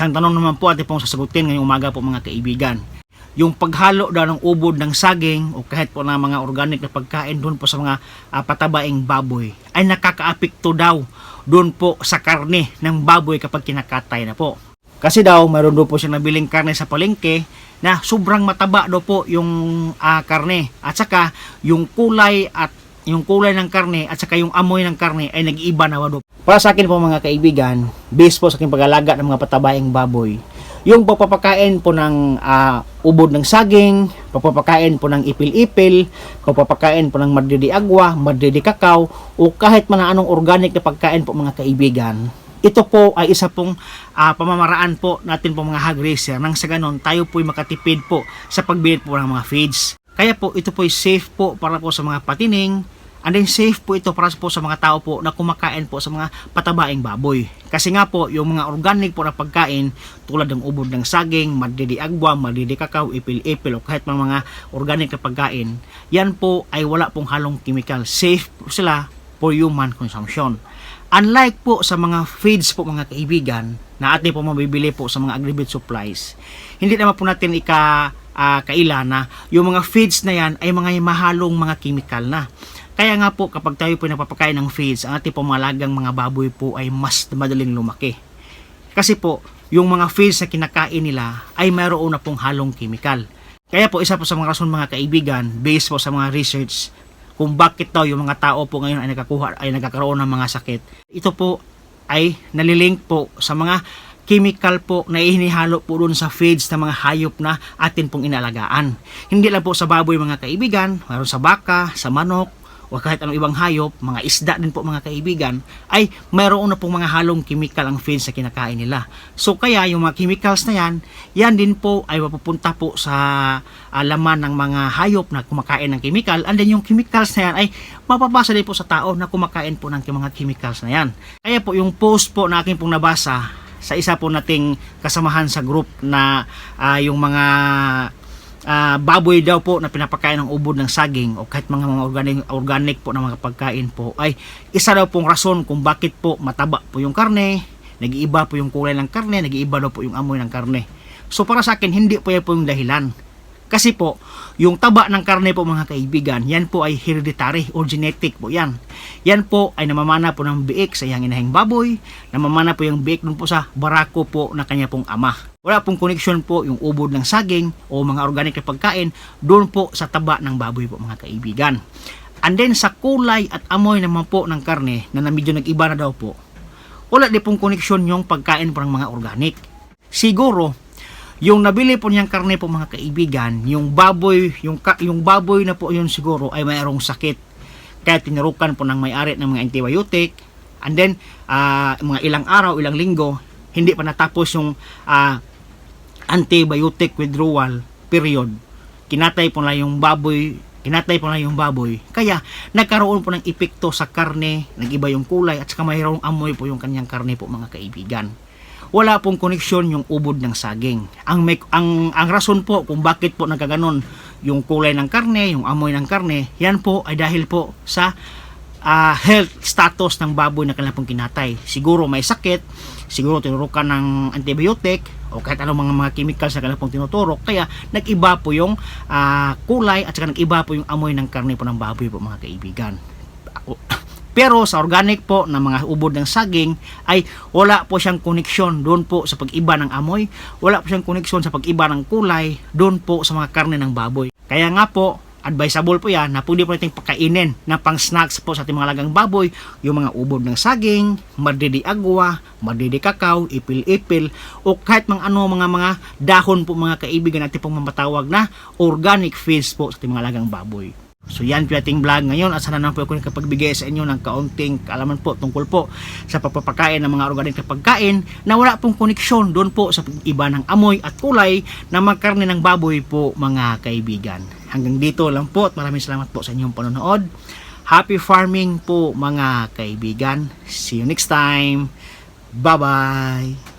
Isang tanong naman po atin pong sasagutin ngayong umaga po mga kaibigan. Yung paghalo daw ng ubod ng saging o kahit po ng mga organic na pagkain doon po sa mga ah, patabaing baboy ay nakakaapekto daw doon po sa karne ng baboy kapag kinakatay na po. Kasi daw, mayroon daw po siya nabiling karne sa palengke na sobrang mataba daw po yung ah, karne. At saka, yung kulay at yung kulay ng karne at saka yung amoy ng karne ay nag-iiba na daw. Para sa akin po mga kaibigan, based po sa aking pag-alaga ng mga patabaing baboy, yung pagpapakain po ng ah, ubod ng saging, pagpapakain po ng ipil-ipil, pagpapakain po ng madidi agwa, madidi kakao, o kahit man anong organic na pagkain po mga kaibigan, ito po ay isa pong ah, pamamaraan po natin po mga hog racer nang sa ganon tayo po ay makatipid po sa pagbili po ng mga feeds. Kaya po ito po ay safe po para po sa mga patining and then safe po ito para po sa mga tao po na kumakain po sa mga patabaing baboy. Kasi nga po yung mga organic po na pagkain tulad ng ubod ng saging, madidi agwa, madidi kakao, ipil-ipil o kahit mga, mga organic na pagkain, yan po ay wala pong halong chemical. Safe po sila for human consumption. Unlike po sa mga feeds po mga kaibigan na atin po mabibili po sa mga agri supplies, hindi naman po natin ika ah, kaila na yung mga feeds na yan ay mga mahalong mga chemical na. Kaya nga po kapag tayo po napapakain ng feeds, ang ating pamalagang mga baboy po ay mas madaling lumaki. Kasi po, yung mga feeds na kinakain nila ay mayroon na pong halong chemical. Kaya po isa po sa mga rason mga kaibigan, based po sa mga research kung bakit daw yung mga tao po ngayon ay nagkakuha ay nagkakaroon ng mga sakit. Ito po ay nalilink po sa mga chemical po na ihinihalo po doon sa feeds ng mga hayop na atin pong inalagaan. Hindi lang po sa baboy mga kaibigan, mayroon sa baka, sa manok, o kahit anong ibang hayop, mga isda din po mga kaibigan, ay mayroon na pong mga halong chemical ang feeds na kinakain nila. So kaya yung mga chemicals na yan, yan din po ay mapupunta po sa ah, laman ng mga hayop na kumakain ng chemical and then yung chemicals na yan ay mapapasa din po sa tao na kumakain po ng mga chemicals na yan. Kaya po yung post po na akin pong nabasa sa isa po nating kasamahan sa group na ah, yung mga ah, baboy daw po na pinapakain ng ubod ng saging o kahit mga mga organic, organic po na mga pagkain po ay isa daw pong rason kung bakit po mataba po yung karne, nag-iiba po yung kulay ng karne, nag-iiba daw po yung amoy ng karne. So para sa akin, hindi po yan po yung dahilan. Kasi po, yung taba ng karne po mga kaibigan, yan po ay hereditary or genetic po yan. Yan po ay namamana po ng biik sa iyang inahing baboy, namamana po yung biik dun po sa barako po na kanya pong ama. Wala pong connection po yung ubod ng saging o mga organic na pagkain doon po sa taba ng baboy po mga kaibigan. And then sa kulay at amoy naman po ng karne na na medyo nag-iba na daw po, wala di pong koneksyon yung pagkain po ng mga organic. Siguro, yung nabili po niyang karne po mga kaibigan, yung baboy, yung, yung baboy na po yun siguro ay mayroong sakit. Kaya tinurukan po ng may-ari ng mga antibiotic. And then, ah, mga ilang araw, ilang linggo, hindi pa natapos yung ah, antibiotic withdrawal period. Kinatay po na yung baboy, kinatay po na yung baboy. Kaya, nagkaroon po ng epekto sa karne, nag-iba yung kulay, at saka mayroong amoy po yung kanyang karne po mga kaibigan wala pong koneksyon yung ubod ng saging. Ang, may, ang, ang rason po kung bakit po nagkaganon yung kulay ng karne, yung amoy ng karne, yan po ay dahil po sa ah, health status ng baboy na kanilang pong kinatay. Siguro may sakit, siguro tinurukan ng antibiotic, o kahit anong mga, mga chemicals na kanilang pong tinuturok. Kaya nag-iba po yung ah, kulay at saka nag-iba po yung amoy ng karne po ng baboy po mga kaibigan. Pero sa organic po na mga ubod ng saging ay wala po siyang koneksyon doon po sa pag-iba ng amoy, wala po siyang koneksyon sa pag-iba ng kulay doon po sa mga karne ng baboy. Kaya nga po, advisable po yan na pwede po nating pakainin na pang snacks po sa ating mga lagang baboy, yung mga ubod ng saging, madidi agwa, madidi kakao, ipil-ipil, o kahit mga ano mga mga dahon po mga kaibigan natin pong mamatawag na organic feeds po sa ating mga lagang baboy. So yan po ating vlog ngayon at sana naman po ako nakapagbigay sa inyo ng kaunting kaalaman po tungkol po sa pagpapakain ng mga organic na pagkain na wala pong koneksyon doon po sa iba ng amoy at kulay ng mga karne ng baboy po mga kaibigan. Hanggang dito lang po at maraming salamat po sa inyong panonood. Happy farming po mga kaibigan. See you next time. Bye-bye.